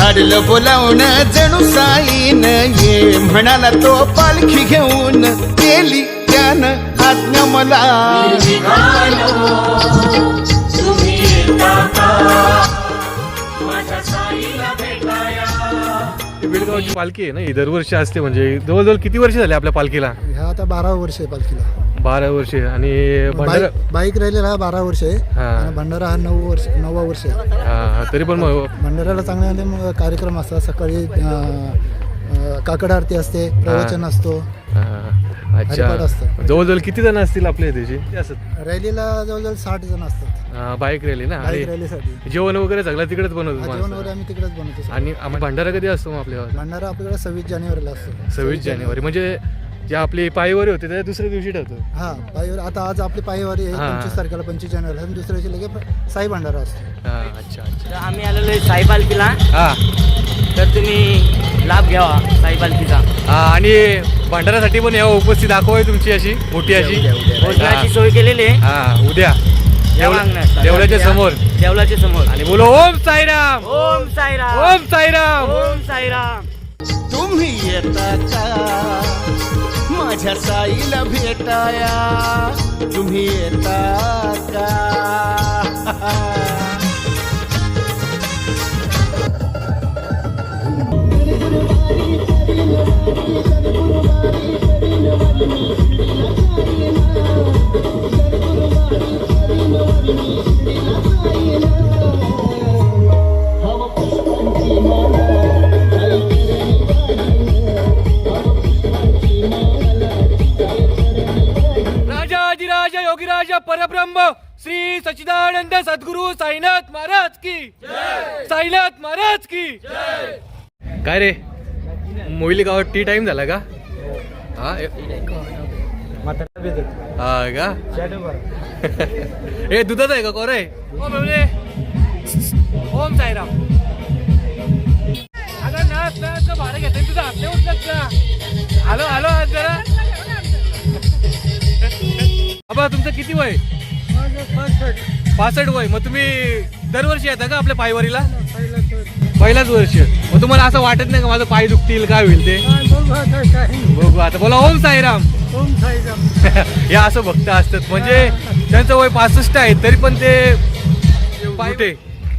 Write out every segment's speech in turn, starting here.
धाडलं बोलावणं जणू साईन. ये म्हणाला तो पालखी घेऊन केली त्यानं आज्ञा मला. ही बेळगावची पालखी आहे ना ही दरवर्षी असते म्हणजे. जवळजवळ किती वर्ष झाले आपल्या पालखीला? ह्या आता बारा वर्ष आहे पालखीला. बारा वर्ष आणि भंडारा बाईक बाईक राहिलेला हा बारा वर्ष आहे. हा. आणि भंडारा हा नऊ वर्ष नववा वर्ष आहे. हा, तरी पण मग भंडाऱ्याला चांगले चांगले मग कार्यक्रम असतात. सकाळी अं, अं, काकड आरती असते प्रवचन असतो. हा, हरिपाठ अच्छा. असतं. जवळजवळ किती जण असतील आपल्या असत रॅलीला जवळजवळ साठ जण असतात. बाईक रॅली ना? बाईक आणि रॅलीसाठी जेवण वगैरे सगळं तिकडेच बनवतो जेवण माणसं. वगैरे आम्ही तिकडेच बनवतो. आणि आम्ही भंडारा कधी असतो मग आपल्या भंडारा आपल्याकडे सव्वीस जानेवारीला असतो. सव्वीस जानेवारी. म्हणजे जे आपली पायवारी होते त्या दुसऱ्या दिवशी ठरतो हा पायवर. आता आज आपली पायवारी आहे हा. पंचवीस तारखेला पंचवीस जानेवारीला. आणि दुसऱ्या दिवशी लगेच साई भंडारा असतो. हा अच्छा अच्छा. तर आम्ही आलेलो आहे साई पालखीला. हा. तर तुम्ही लाभ घ्यावा साई पालखीचा. हा, आणि भंडाऱ्यासाठी पण यावं उपस्थित दाखवाय तुमची अशी मोठी अशी. भोजनाची सोय केलेली आहे. हा उद्या. या देवळ-. देवळाच्या समोर. देवळाच्या समोर. आणि बोलो ओम साईराम! ओम साईराम. ओम साईराम! ओम साईराम. तुम्ही येता का? माझ्या साईला भेटाया. तुम्ही येता का? मोहिली गावात टी टाइम झाला का? हा ए- हा का? ए दुधाच आहे का कोर आहे? ओम साईराम. अगं नाच नाच भाडं घेते तुझं हात नाही उठलत का? हॅलो हॅलो आज जरा. बाबा तुमचं किती वय? पासष्ट. वय. मग तुम्ही दरवर्षी येता का आपल्या पायवारीला. पहिलाच वर्ष. मग तुम्हाला असं वाटत नाही का माझं पाय दुखतील काय होईल ते? बघू आता बोला ओम साईराम. हे असं भक्त असतात. म्हणजे त्यांचं वय पासष्ट आहे तरी पण ते रुटे.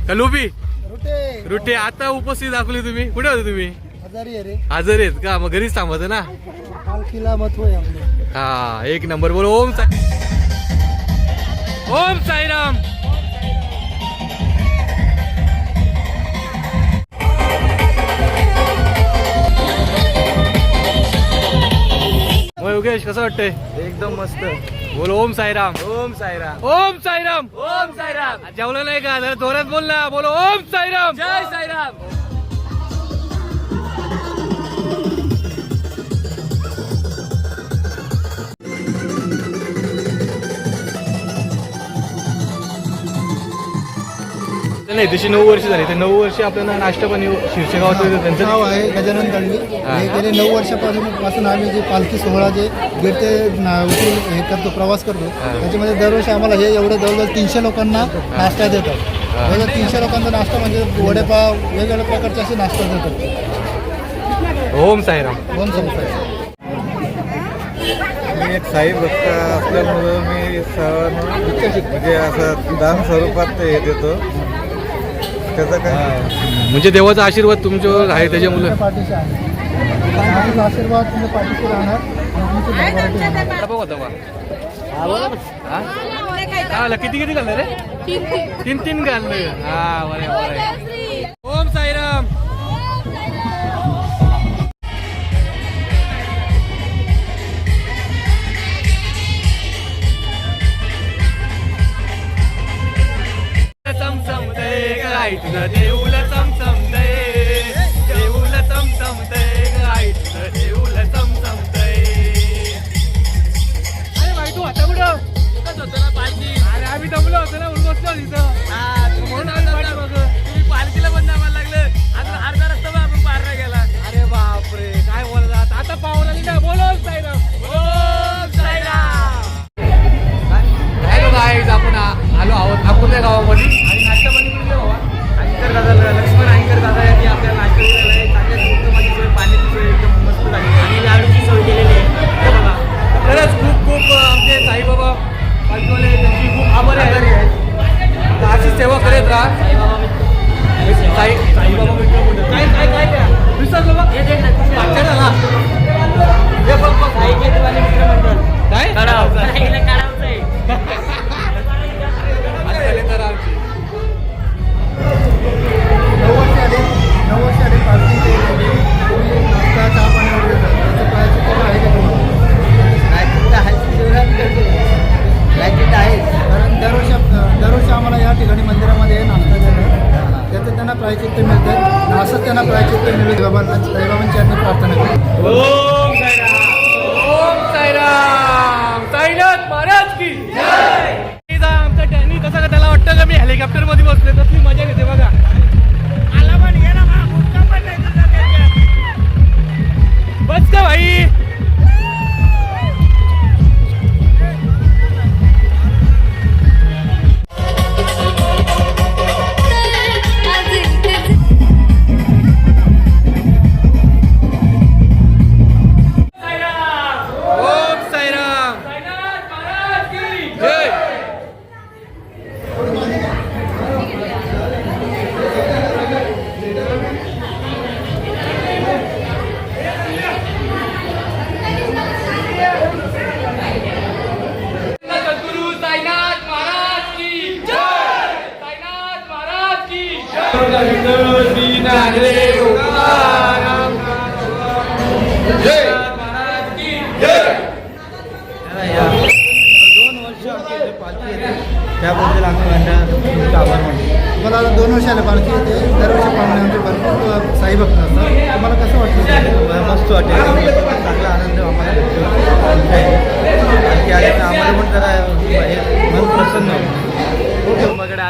का लोबी? रुटे. रुटे. आता उपस्थित दाखवली तुम्ही. कुठे होते तुम्ही? आजारी आहे रे. आजारी आहेत का? मग घरीच थांबत ना? हा एक नंबर. बोल ओम साई ओम साईराम. योगेश कसं वाटतंय? एकदम मस्त. बोल ओम साईराम. ओम साईराम. ओम साईराम. ओम साईराम. जेवलं नाही का? जरा जोरात बोल ना. बोलो ओम साईराम. जय साईराम. नाही तशी नऊ वर्ष झाली. ते नऊ वर्ष आपल्याला नाश्ता पण शिरशेगावात येतं नाव त्यांचं आहे गजानन दळवी हा. गेले नऊ वर्षापासून पासून आम्ही जे पालखी सोहळा जे गेट ते हे करतो प्रवास करतो. त्याच्यामध्ये दरवर्षी आम्हाला हे एवढं जवळजवळ तीनशे लोकांना नाश्ता देतात. हा. जवळजवळ तीनशे लोकांचा नाश्ता म्हणजे वडेपाव वेगवेगळ्या प्रकारचे असे नाश्ता देतात. ओम साईराम. दोन संस्था मी एक साई भक्त असल्यामुळं मी सर्वांना म्हणजे असं दान स्वरूपात ते हे देतो. त्याचा काय? म्हणजे देवाचा आशीर्वाद तुमच्यावर आहे त्याच्यामुळे. तुमच्या पाठीशी आहे. आमचा आशीर्वाद तुमच्या पाठीशी राहणार. हा किती किती घालणार रे? तीन तीन. घालले. हा बरे बरे त्यांना प्रायचित्त मिळते असंच त्यांना प्रायचित्त मिळेल बाबांना साईबाबांची आम्ही प्रार्थना करतो ओम साईराम. साईनाथ महाराज की जय. आमचा टॅनी कसा का त्याला वाटतं का मी हेलिकॉप्टरमध्ये बसले कसली मजा घेते बघा. बस का भाई?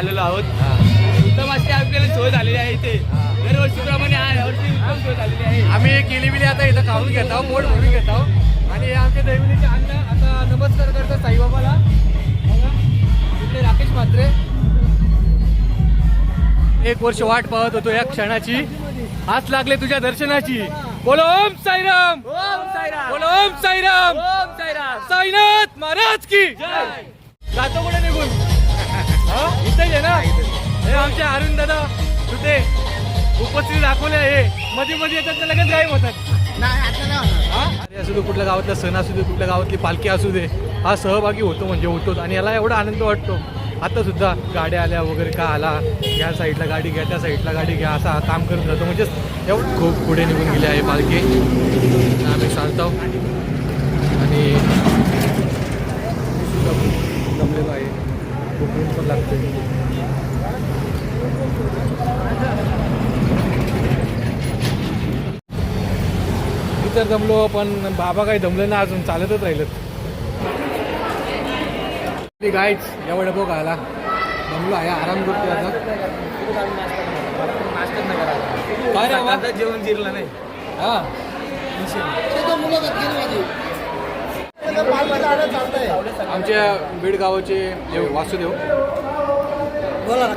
आलेलो आहोत. उत्तम अशी आपल्याला सोय झालेली आहे इथे. दरवर्षीप्रमाणे यावर्षी उत्तम सोय झालेली आहे. आम्ही केली बिली आता इथं खाऊन घेत आहोत पोट भरून घेत आहोत. आणि हे आमचे दैवलीचे अन्न आता नमस्कार करतात साईबाबाला. इकडे राकेश म्हात्रे. एक वर्ष वाट पाहत होतो या क्षणाची. हात लागले तुझ्या दर्शनाची. बोलो ओम साईराम. ओम साईराम. बोलो ओम साईराम. ओम साईराम. साईनाथ महाराज की. जातो कुठे निघून? इथेच आहे ना? हे आमचे अरुण दादा तुझे उपस्थिती दाखवले आहे. मध्ये मध्ये येतात तर लगेच गायब होतात. हा? अरे असू दे कुठल्या गावातला सण असू दे कुठल्या गावातली पालखी असू दे हा सहभागी होतो म्हणजे होतोच. आणि याला एवढा आनंद वाटतो. आता सुद्धा गाड्या आल्या वगैरे का आला? या साईडला गाडी घ्या त्या साईडला गाडी घ्या असा हा काम करत राहतो. म्हणजे एवढं खूप पुढे निघून गेली आहे पालखी. आम्ही चालतो. आणि जमलेलो आहे खूप ऊन पण लागते मी तर जमलो पण बाबा काही जमलं ना अजून चालतच राहिलं गाईच एवढं बघ आला. जमलो आहे आराम करतो आता? जेवण जिरलं नाही. हा. आमच्या बीड गावाचे जे वासुदेव बोला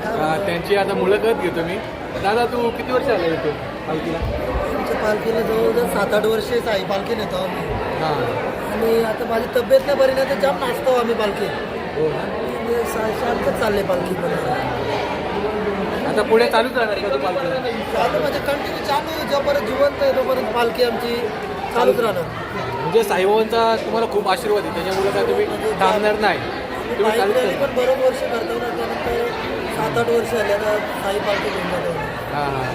त्यांची आता मुलाखत घेतो मी. दादा तू किती वर्ष आला येतो पालखीला? आमच्या पालखीला जवळजवळ सात आठ वर्षे साई पालखी नेतो आम्ही. हां. आणि आता माझी तब्येत नाही बरी नाही तर जाम नाचतो आम्ही पालखी. हो म्हणजे शांतच चालले पालखी आता पुढे चालूच राहणार का आता म्हणजे कंटिन्यू चालू आहे. जोपर्यंत जिवंत आहे तोपर्यंत पालखी आमची चालूच राहणार. म्हणजे साईबाबांचा तुम्हाला खूप आशीर्वाद आहे त्याच्यामुळे काय तुम्ही थांबणार नाही. तुम्ही राहणार. पण बरोच वर्ष करतो ना त्यानंतर सात आठ वर्ष आले आता साई पालखी घेऊन जातो. हां हां.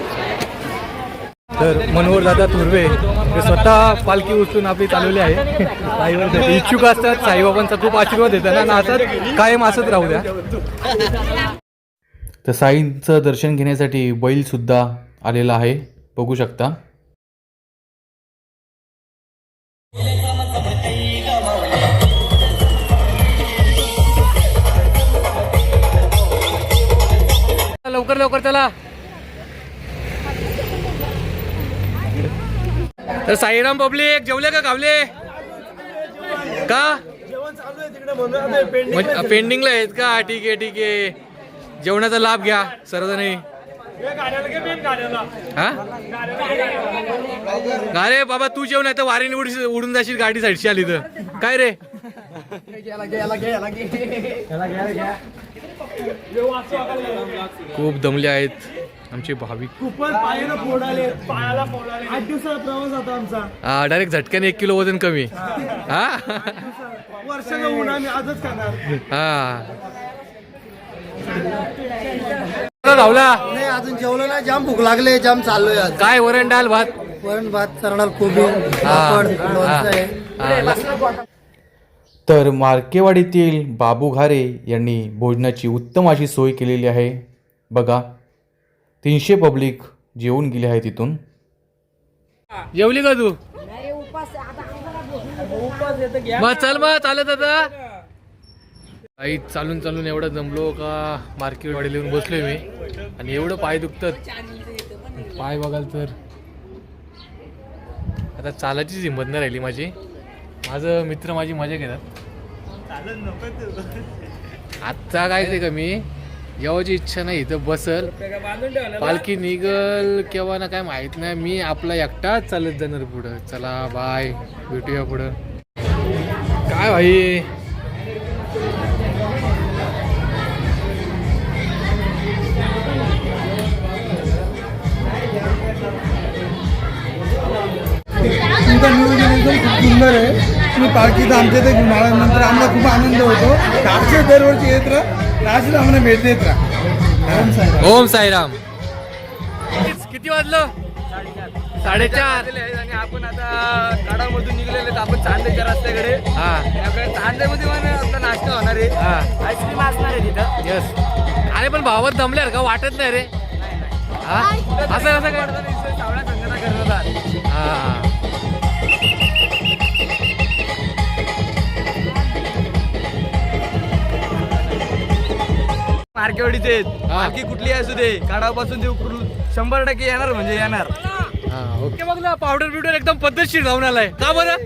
तर मनोहर दादा तुर्वे हे स्वतः पालखी उचलून आपली चालवली आहे. साईबाबांसाठी इच्छुक असतात साईबाबांचा खूप आशीर्वाद देतात आणि असंच कायम असत राहू द्या. तर साईंचं दर्शन घेण्यासाठी बैल सुद्धा आलेला आहे. बघू शकता. लवकर लवकर चला. तर साईराम पब्लिक जेवले का गावले का? म्हणजे, पेंडिंगला आहेत का? ठीक आहे ठीक आहे. जेवणाचा लाभ घ्या सर्वजणी. हा? अरे बाबा तू जेवण आहे तर वारीने उड उडून जाशील गाडी साईडशी आली तर. काय रे? खूप दमले आहेत आमचे भाविक आमचा डायरेक्ट झटक्याने एक किलो वजन कमी. हा? हा. नाही अजून जेवलो नाही. जाम भूक लागले जाम चाललोय आज. काय वरण डाल भात? वरण भात चरणार कोबी पापड लोणचं आहे. लस- तर मार्केवाडीतील बाबू घारे यांनी भोजनाची उत्तम अशी सोय केलेली आहे. बघा तीनशे पब्लिक जेवून गेली आहे तिथून जेवली का तू? मग चल मग चालत आता. आई चालून चालून एवढं जमलो का मार्केट वाडी लिहून बसलोय मी. आणि एवढं पाय दुखतात. पाय बघाल तर. आता चालायचीच हिंमत नाही राहिली माझी. माझं मित्र माझी मजा घेतात. आत्ता काय ते का मी? यावाची इच्छा नाही इथं बसल. पालखी निघल केव्हा ना काय माहीत नाही. मी आपला एकटाच चालत जाणार पुढं. चला बाय भेटूया पुढं. काय भाई? तुमचा नियोजन एकदम खूप सुंदर आहे. तुम्ही पालखीचं आमच्या इथे घेऊन आल्यानंतर आम्हाला खूप आनंद होतो. अक्षय दरवर्षी येत राहा अशीच आम्हाला भेट देत राहा. ओम साईराम. किती वाजलं? साडेचार. आणि आपण आता काडामधून निघलेले आपण चांदेच्या रस्त्याकडे. हा. त्याकडे चांदेमध्ये पण आपला नाश्ता होणार आहे. हा. आईस्क्रीम असणार आहे तिथं. यस अरे पण भावात दमल्यावर का? वाटत नाही रे. हा? असं कसं काय? सावळ्या संघाचा करतात हा. मार्केवाडीचे. मार्की कुठली असू दे ते उकरून शंभर टक्के येणार म्हणजे येणार. ओके. बघ ना पावडर बिवडर एकदम पद्धतशीर जाऊन आलाय. का बरं?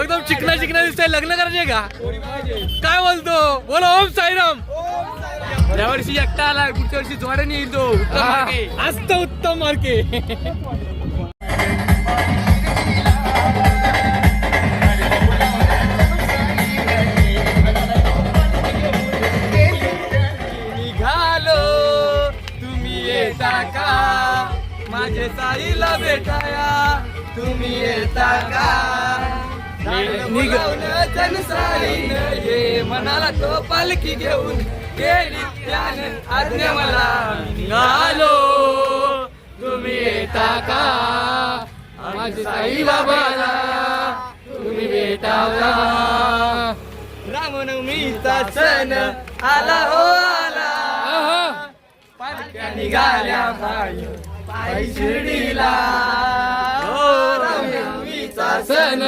एकदम चिकना चिकना दिसतंय लग्न करायचे का? काय बोलतो? बोला ओम साईराम. या वर्षी एकटा आला पुढच्या वर्षी जोड्याने येईल तो. उत्तम मार्के. तर उत्तम मार्के. माझे साईला भेटाया. तुम्ही येता का? ये. मनाला तो पालखी घेऊन गेली त्यानं आज्ञा मला निघालो तुम्ही येता का? माझे साई बाबाला तुम्ही भेटा का रामनवमीचा सण आला हो आला. पालख्या निघाल्या पायी शिर्डीला सण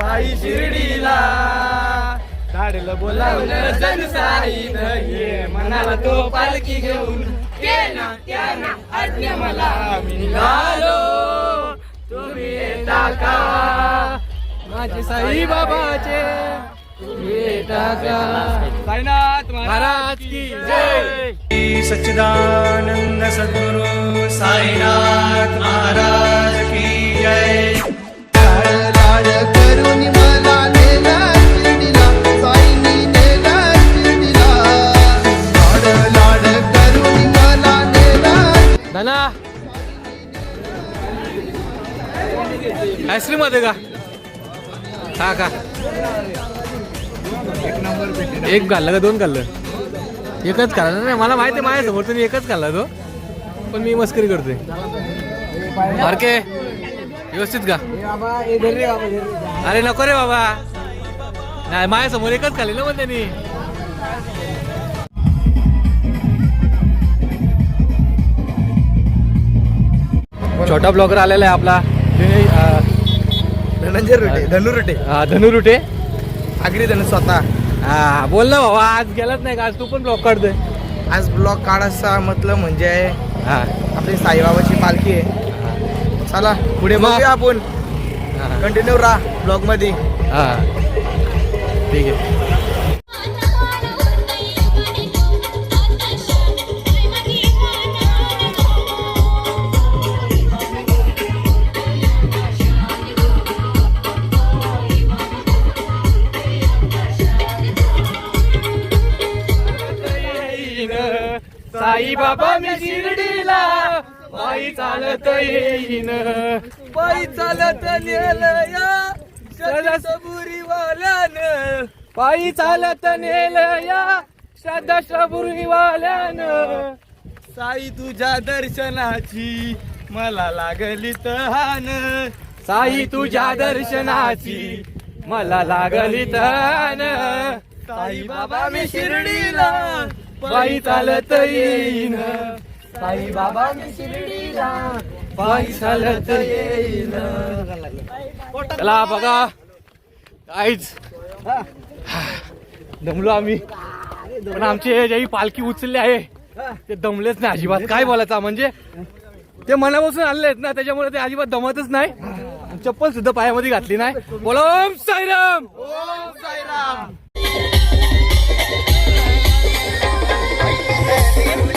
पायी शिर्डीला धाडलं बोलावलं जनसाईन ये म्हणाला तो पालखी घेऊन केला आज्ञा मला मी निघालो. तुम्ही येता का? माझे साई बाबाचे साईनाथ महाराज की जय. सच्चिदानंद सद्गुरु साईनाथ महाराज की जय. करून मला नेला शिर्डीला साईनी नेला शिर्डीला लाड लाड करून मला नेला नाना आईस्क्रीममध्ये का? हा का एक खाल्लं का दोन खाल्लं? एकच खाल्लं. नाही मला माहिती आहे माझ्यासमोर तुम्ही एकच खाल्ला तो. पण मी मस्करी करतोय. मार्के व्यवस्थित का अरे नको रे बाबा. नाही माझ्यासमोर एकच खाल्ली ना पण त्यांनी. छोटा ब्लॉगर आलेला आहे आपला. धनंजय रुटे धनु रुटे. हा, धनु रुटे. आगरी धनु स्वतः. हा बोल ना बाबा आज गेलाच नाही का? आज तू पण ब्लॉग काढतोय. आज ब्लॉग काढायचा मतलब म्हणजे हा. आपली साईबाबाची पालखी आहे. चला पुढे मग. बघूया आपण. कंटिन्यू राहा ब्लॉगमध्ये हा. ठीक आहे. आई बाबा मी शिर्डीला. पायी चालत येईन. पायी चालत नेलं या सबुरी पायी चालत नेल या श्रद्धा वाल्यानं साई तुझ्या दर्शनाची मला लागली तहान. साई तुझ्या दर्शनाची मला लागली तहान. साई बाबा मी शिर्डीला. पायी चालत येईन. साई बाबा शिर्डीला. पायी चालत येईन. चला बघा. काहीच दमलो आम्ही. पण आमची हे जी पालखी उचलली आहे ते दमलेच नाही अजिबात. काय बोलायचं म्हणजे? ते मनापासून आलेले आहेत ना त्याच्यामुळे ते अजिबात दमतच नाही. चप्पल सुद्धा पायामध्ये घातली नाही. बोला ओम साईराम! ओम साईराम! Yeah.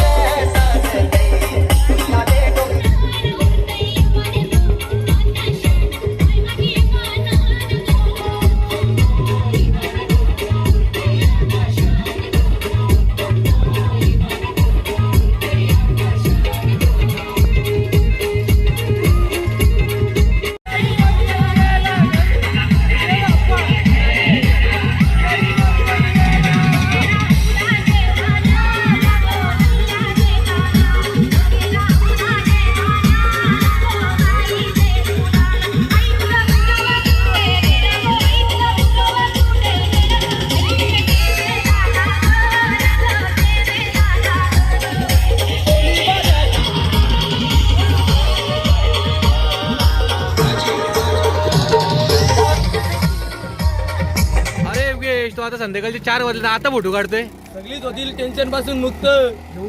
संध्याकाळचे चार वाजले आता फोटो काढतोय. सगळीच होतील टेन्शनपासून मुक्त.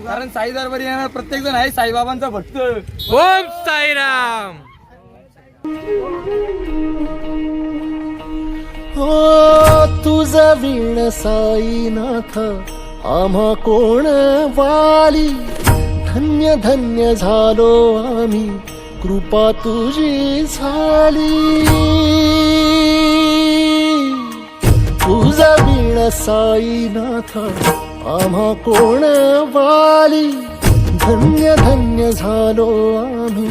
कारण साई दरबारी येणार प्रत्येक जण आहे साईबाबांचा भक्त. ओम साईराम. हो तुझा वीण साईनाथ आम्हा कोण वाली? धन्य धन्य झालो आम्ही कृपा तुझी झाली. तुझा वीण साईनाथ आम्हा कोण वाली? धन्य धन्य झालो आम्ही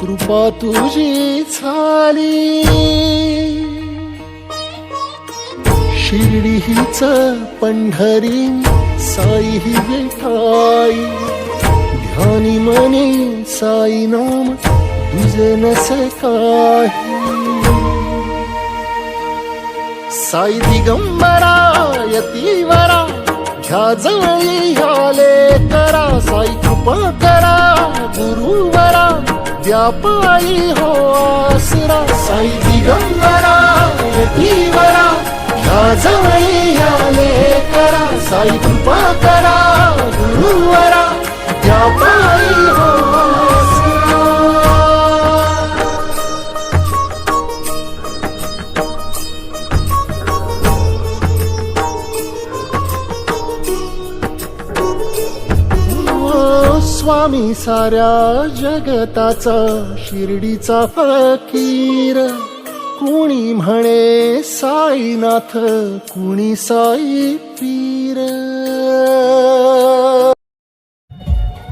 कृपा तुझी झाली. शिर्डी हीच पंढरी साई ही विठाई. ध्यानी मनी साई नाम तुझे नसे काही. साई दिगंबरा यतीवरा घ्या जवळी ह्याले करा साई कृपा करा गुरुवरा व्यापारी हो आसरा. साई दिगंबरा यतीवरा घ्या जवळी ह्याले करा साई कृपा करा गुरुवरा व्यापारी हो स्वामी साऱ्या जगताचा शिर्डीचा फकीर. कुणी म्हणे साईनाथ कुणी साई पीर.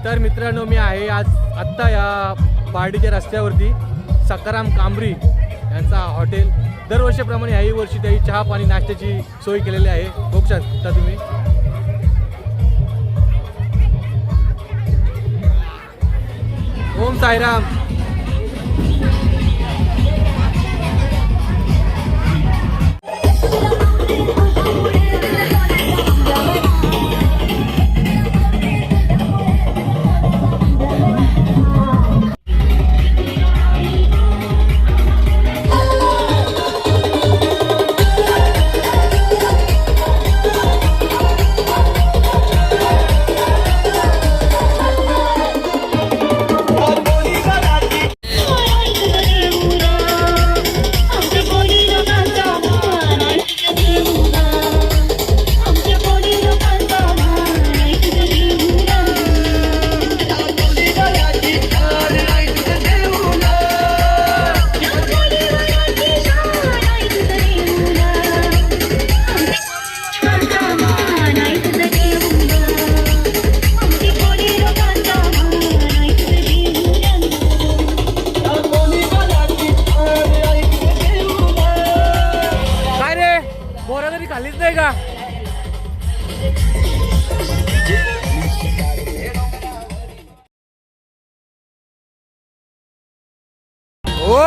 तर मित्रांनो मी आहे आज आत्ता या पार्टीच्या रस्त्यावरती सकाराम कांबरी यांचा हॉटेल. दरवर्षीप्रमाणे याही वर्षी त्याही चहा पाणी नाश्त्याची सोय केलेली आहे. बघशात शकता तुम्ही. ओम साईराम.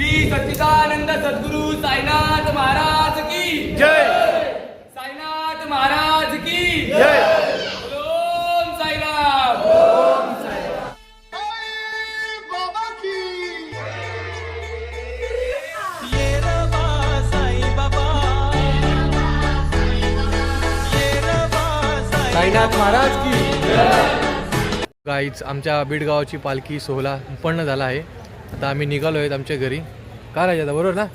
श्री सच्चिदानंद सद्गुरु साईनाथ महाराज की जय। साईनाथ महाराज की जय। ओम साईराम। साईनाथ महाराज की। गाईच आमच्या बीडगावाची पालखी सोहळा संपन्न झाला आहे. आता आम्ही निघालो आहेत आमच्या घरी. काय राजा बरोबर ना?